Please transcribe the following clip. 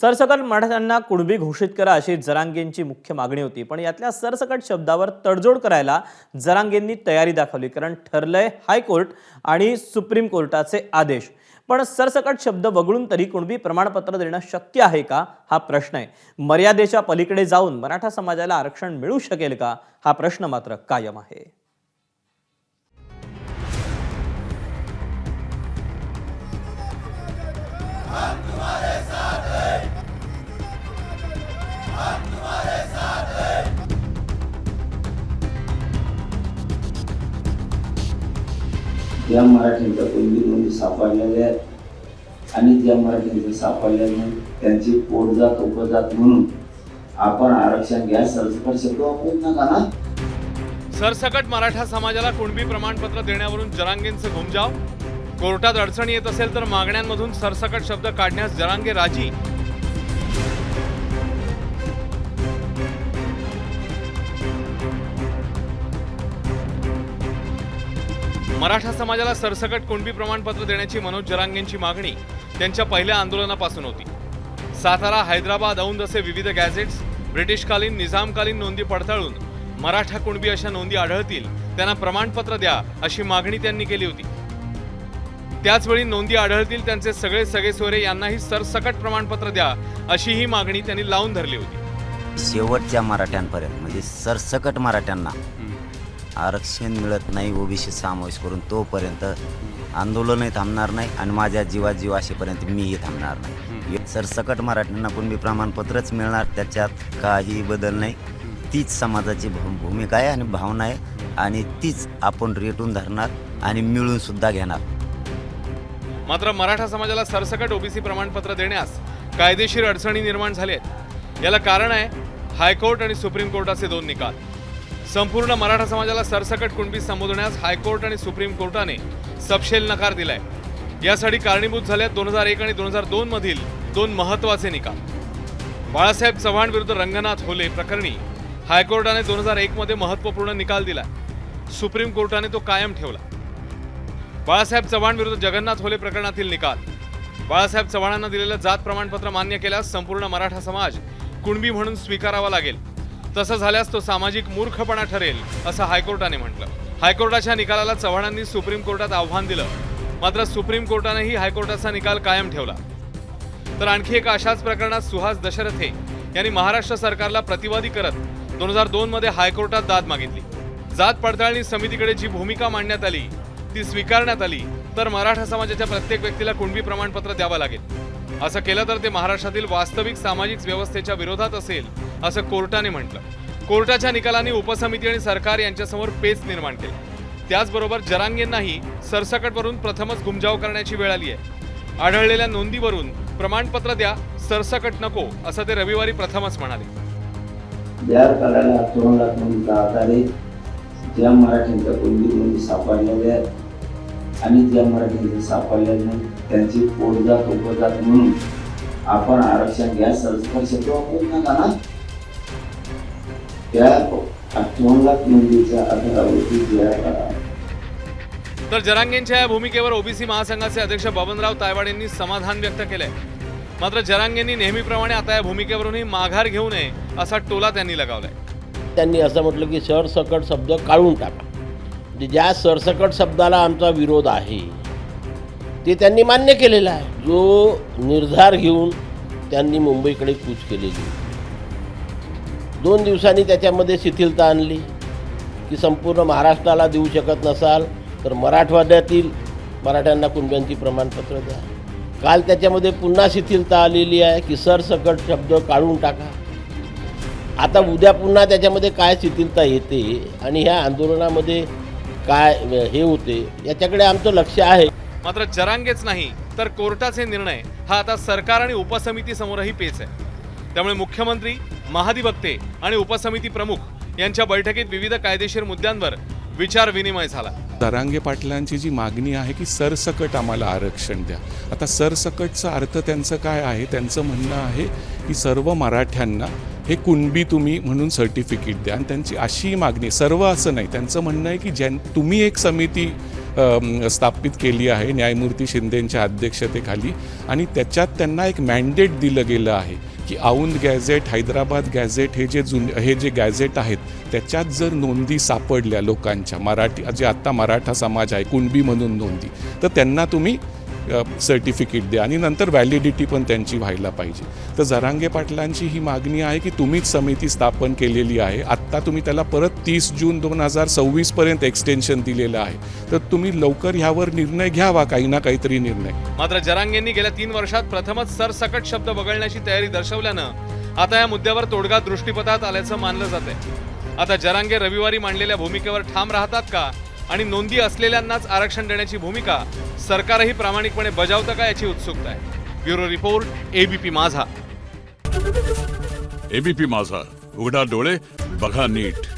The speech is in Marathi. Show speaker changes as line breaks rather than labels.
सरसकट मराठ्यांना कुणबी घोषित करा अशी जरांगेंची मुख्य मागणी होती. पण यातल्या सरसकट शब्दावर तडजोड करायला जरांगेंनी तयारी दाखवली कारण ठरलंय हायकोर्ट आणि सुप्रीम कोर्टाचे आदेश. पण सरसकट शब्द वगळून तरी कुणबी प्रमाणपत्र देणं शक्य आहे का? हा प्रश्न आहे. मर्यादेच्या पलीकडे जाऊन मराठा समाजाला आरक्षण मिळू शकेल का? हा प्रश्न मात्र कायम आहे.
ज्या मराठ्यांच्या पहिली नोंदी सापडलेल्या आहेत आणि ज्या मराठ्यांच्या सापडल्या नाही त्यांची पोटजात उपजात म्हणून आपण आरक्षण घ्या सरसकट शब्द वापरू नका ना
सरसकट मराठा समाजाला कुणबी प्रमाणपत्र देण्यावरून जरांगेंचं घुमजाव? कोर्टात अडचण येत असेल तर मागण्यांमधून सरसकट शब्द काढण्यास जरांगे राजी? मराठा समाजाला सरसकट कुणबी प्रमाणपत्र देण्याची मनोज जरांगेंची मागणी त्यांच्या पहिल्या आंदोलनापासून होती. सातारा हैदराबाद औंध असे विविध गॅझेट्स ब्रिटिशकालीन निजामकालीन नोंदी पडताळून मराठा कुणबी अशा नोंदी आढळतील त्यांना प्रमाणपत्र द्या अशी मागणी त्यांनी केली होती. त्याचवेळी नोंदी आढळतील त्यांचे सगळे सगळे सोयरे यांनाही सरसकट प्रमाणपत्र द्या अशी ही मागणी त्यांनी लावून धरली होती.
शेवटच्या मराठ्यांपर्यंत म्हणजे सरसकट मराठ्यांना आरक्षण मिळत नाही ओबीसी समावेश करून तोपर्यंत आंदोलनही थांबणार नाही आणि माझ्या जीव असेपर्यंत मीही थांबणार नाही. सरसकट मराठ्यांना कुणबी प्रमाणपत्रच मिळणार त्याच्यात काही बदल नाही. तीच समाजाची भूमिका आहे आणि भावना आहे आणि तीच आपण रेटून धरणार आणि मिळून सुद्धा घेणार.
मात्र मराठा समाजाला सरसकट ओबीसी प्रमाणपत्र देण्यास कायदेशीर अडचणी निर्माण झाल्या आहेत. याला कारण आहे हायकोर्ट आणि सुप्रीम कोर्टाचे दोन निकाल. संपूर्ण मराठा समाजाला सरसकट कुणबी संबोधण्यास हायकोर्ट आणि सुप्रीम कोर्टाने सपशेल नकार दिलाय. यासाठी कारणीभूत झाल्या दोन हजार एक आणि दोन हजार दोन मधील दोन महत्त्वाचे निकाल. बाळासाहेब चव्हाण विरुद्ध रंगनाथ होले प्रकरणी हायकोर्टाने दोन हजार एक मध्ये महत्त्वपूर्ण निकाल दिला सुप्रीम कोर्टाने तो कायम ठेवला. बाळासाहेब चव्हाण विरुद्ध जगन्नाथ होले प्रकरणातील निकाल. बाळासाहेब चव्हाणांना दिलेलं जात प्रमाणपत्र मान्य केल्यास संपूर्ण मराठा समाज कुणबी म्हणून स्वीकारावा लागेल. तसं झाल्यास तो सामाजिक मूर्खपणा ठरेल असं हायकोर्टाने म्हटलं. हायकोर्टाच्या निकालाला चव्हाणांनी सुप्रीम कोर्टात आव्हान दिलं. मात्र सुप्रीम कोर्टानेही हायकोर्टाचा निकाल कायम ठेवला. तर आणखी एका अशाच प्रकरणात सुहास दशरथे यांनी महाराष्ट्र सरकारला प्रतिवादी करत दोन हजार दोन मध्ये हायकोर्टात दाद मागितली. जात पडताळणी समितीकडे जी भूमिका मांडण्यात आली ती स्वीकारण्यात आली तर मराठा समाजाच्या प्रत्येक व्यक्तीला कुणबी प्रमाणपत्र द्यावं लागेल. असं केलं तर ते महाराष्ट्रातील वास्तविक सामाजिक व्यवस्थेच्या विरोधात असेल असं कोर्टाने म्हटलं. कोर्टाच्या निकालाने उपसमिती आणि सरकार यांच्यासमोर पेच निर्माण केली. त्याचबरोबर जरांगेंनाही सरसकटवरून प्रथमच घुमजाव करण्याची वेळ आली आहे. आढळलेल्या नोंदीवरून प्रमाणपत्र द्या सरसकट नको असं ते रविवारी प्रथमच म्हणाले.
बिहार करायला तुरुंगात नोंदीचा आधारे ज्या मराठ्यांच्या पहिली सापडलेल्या आहेत आणि ज्या मराठ्यांच्या सापडल्या नाही त्यांची पोटजात उपजात म्हणून आपण आरक्षण घ्या सरसकट शब्द वापरू ना त्या नोंदीच्या आधारावरती
तर जरांगेंच्या या भूमिकेवर ओबीसी महासंघाचे अध्यक्ष बबनराव तायवाड यांनी समाधान व्यक्त केलंय. मात्र जरांगेंनी नेहमीप्रमाणे आता या भूमिकेवरूनही माघार घेऊ नये असा टोला त्यांनी लगावलाय.
त्यांनी असं म्हटलं की सरसकट शब्द काढून टाका. म्हणजे ज्या सरसकट शब्दाला आमचा विरोध आहे ते त्यांनी मान्य केलेलं आहे. जो निर्धार घेऊन त्यांनी मुंबईकडे कूच केलेली दोन दिवसांनी त्याच्यामध्ये शिथिलता आणली की संपूर्ण महाराष्ट्राला देऊ शकत नसाल तर मराठवाड्यातील मराठ्यांना कुणब्यांची प्रमाणपत्र द्या. काल त्याच्यामध्ये पुन्हा शिथिलता आलेली आहे की सरसकट शब्द काढून टाका. आता उद्या पुन्हा त्याच्यामध्ये काय शिथिलता येते आणि ह्या आंदोलनामध्ये काय हे होते याच्याकडे आमचं लक्ष आहे.
मात्र जरांगेच नाही तर कोर्टाचे निर्णय हा आता सरकार आणि उपसमिती समोरही पेच आहे. त्यामुळे मुख्यमंत्री महाधिवक्ते आणि उपसमिती प्रमुख यांच्या बैठकीत विविध कायदेशीर मुद्द्यांवर विचार विनिमय झाला.
तरांगे पाटलांची जी मागणी आहे की सरसकट आम्हाला आरक्षण द्या. आता सरसकटचा अर्थ त्यांचं काय आहे? त्यांचं म्हणणं आहे की सर्व मराठ्यांना हे कुणबी तुम्ही म्हणून सर्टिफिकेट द्या आणि त्यांची अशी मागणी सर्व असं नाही. त्यांचं म्हणणं आहे की ज्यां तुम्ही एक समिती स्थापित केली आहे न्यायमूर्ती शिंदेंच्या अध्यक्षतेखाली आणि त्याच्यात त्यांना एक मॅन्डेट दिलं गेलं आहे. की औंध गॅझेट हैदराबाद गॅझेट हे जे जुन हे जे गॅझेट आहेत त्याच्यात जर नोंदी सापडल्या लोकांच्या मराठी जे आत्ता मराठा समाज आहे कुणबी म्हणून नोंदी तर त्यांना तुम्ही सर्टिफिकेट द्या. आणि नंतर व्हॅलिडिटी पण त्यांची व्हायला पाहिजे. तर जरांगे पाटलांची ही मागणी आहे की तुम्हीच समिती स्थापन केलेली आहे. आत्ता तुम्ही त्याला परत तीस जून दोन हजार सव्वीसपर्यंत एक्सटेन्शन दिलेलं आहे. तर तुम्ही लवकर ह्यावर निर्णय घ्यावा काही ना काहीतरी निर्णय.
मात्र जरांगेंनी गेल्या तीन वर्षात प्रथमच सरसकट शब्द वगळण्याची तयारी दर्शवल्यानं आता या मुद्द्यावर तोडगा दृष्टीपथात आल्याचं मानलं जाते आता जरांगे रविवारी मांडलेल्या भूमिकेवर ठाम राहतात का? आणि नोंदी असलेल्यांनाच आरक्षण देण्याची भूमिका सरकारही प्रामाणिकपणे बजावतं का याची उत्सुकता आहे. Bureau report ABP Majha.
ABP Majha. उघडा डोळे बघा नीट.